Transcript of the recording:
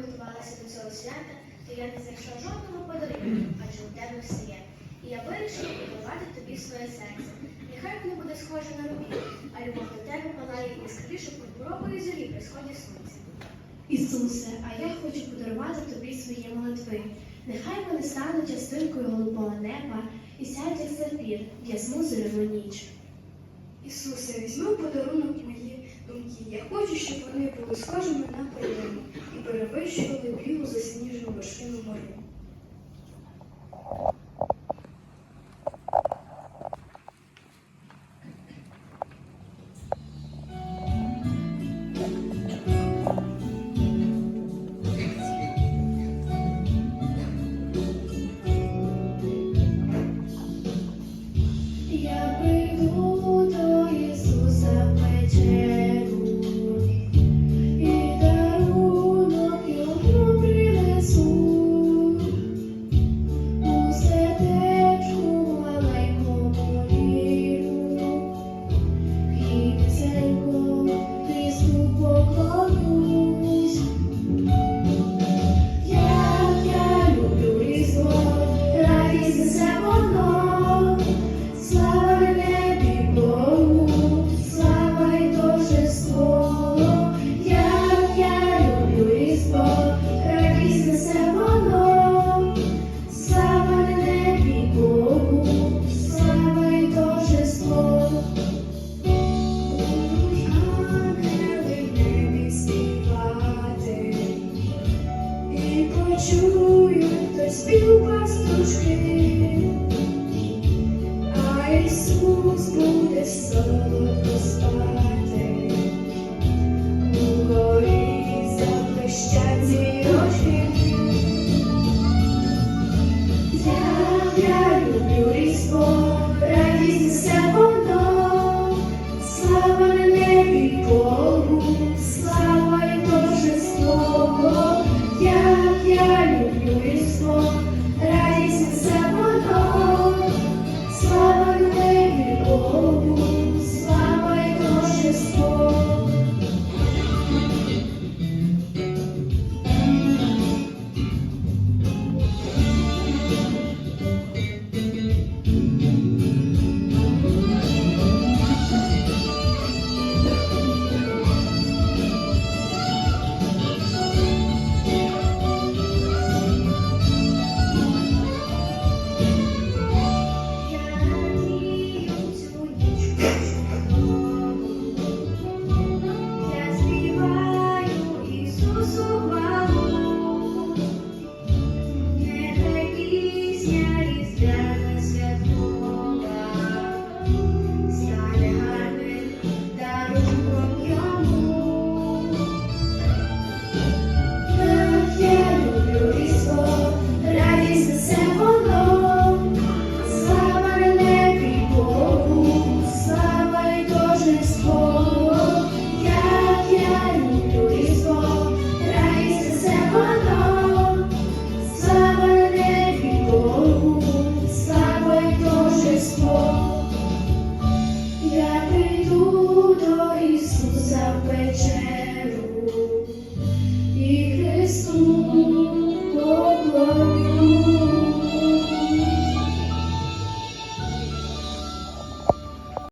готувалася до цього свята, то я не знайшла жодного подарунку, адже у тебе все є. І я вирішила подарувати тобі своє серце. Нехай воно буде схоже на рубін, а любов до тебе палає яскравіше пурпурової зорі при сході сонця. Ісусе, а я хочу подарувати тобі свої молитви. Нехай вони стануть частинкою голубого неба і сядь як сапір в ясну зоряну ніч. Ісусе, візьми подарунок мої думки. Я хочу, щоб вони були схожими на приємні і перевищували білу засніжену вершину моря. Я люблю різко, радість все.